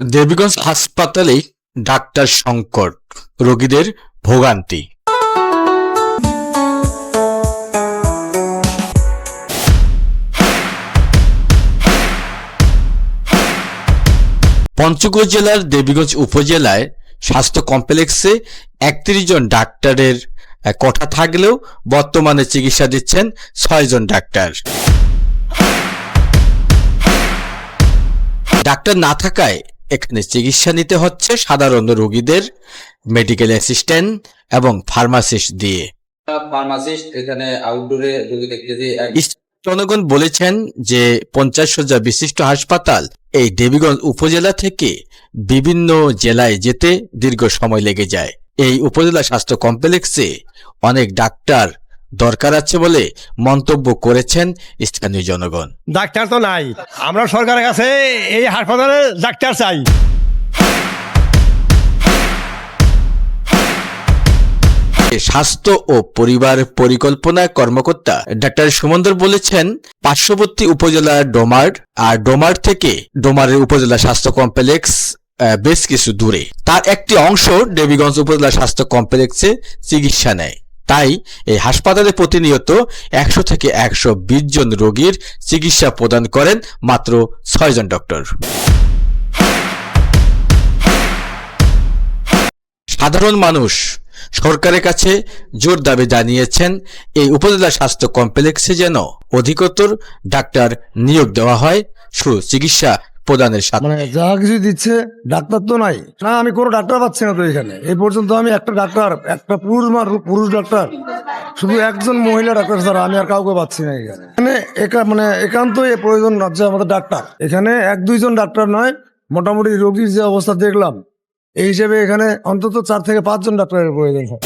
দেবীগঞ্জ হাসপাতালে ডাক্তার সংকট, রোগীদের ভোগান্তি। পঞ্চগড় জেলার দেবীগঞ্জ উপজেলায় স্বাস্থ্য কমপ্লেক্সে একত্রিশ জন ডাক্তারের কোঠা থাকলেও বর্তমানে চিকিৎসা দিচ্ছেন ছয়জন ডাক্তার। ডাক্তার না থাকায় এখানে চিকিৎসা নিতে হচ্ছে সাধারণ রোগীদের মেডিকেল অ্যাসিস্ট্যান্ট এবং ফার্মাসিস্ট দিয়ে। ফার্মাসিস্ট এখানে আউটডোরে যদি দেখতেছি জনগণ বলেছেন যে পঞ্চাশ শয্যা বিশিষ্ট হাসপাতাল এই দেবীগঞ্জ উপজেলা থেকে বিভিন্ন জেলায় যেতে দীর্ঘ সময় লেগে যায়। এই উপজেলা স্বাস্থ্য কমপ্লেক্সে অনেক ডাক্তার দরকার আছে বলে মন্তব্য করেছেন স্থানীয় জনগণ। ডাক্তার তো নাই। আমরা সরকারের কাছে এই হাসপাতালে ডাক্তার চাই। স্বাস্থ্য ও পরিবার পরিকল্পনা কর্মকর্তা ডাক্তার সুমন্দর বলেছেন পার্শ্ববর্তী উপজেলা ডোমার আর ডোমার থেকে ডোমারের উপজেলা স্বাস্থ্য কমপ্লেক্স বেশ কিছু দূরে। তার একটি অংশ দেবীগঞ্জ উপজেলা স্বাস্থ্য কমপ্লেক্সে চিকিৎসা নেয়। তাই এই হাসপাতালে প্রতিনিয়ত একশো থেকে একশো বিশ জন রোগীর চিকিৎসা প্রদান করেন মাত্র ছয়জন ডক্টর। সাধারণ মানুষ সরকারের কাছে জোর দাবি জানিয়েছেন, এই উপজেলা স্বাস্থ্য কমপ্লেক্সে যেন অধিকতর ডাক্তার নিয়োগ দেওয়া হয় সুচিকিৎসা প্রদানের সাথে। মানে যা কিছু দিচ্ছে, ডাক্তার তো নাই। না, আমি কোনো ডাক্তার পাচ্ছি না তো এখানে। এই পর্যন্ত আমি একটা ডাক্তার, একটা পুরুষ পুরুষ ডাক্তার, শুধু একজন মহিলা ডাক্তার ছাড়া আমি আর কাউকে পাচ্ছি না এখানে। এখানে একা মানে একান্ত প্রয়োজন হচ্ছে আমাদের ডাক্তার। এখানে এক দুইজন ডাক্তার নয়, মোটামুটি রোগীর যে অবস্থা দেখলাম, এই হিসেবে এখানে অন্তত চার থেকে পাঁচজন ডাক্তারের প্রয়োজন হয়।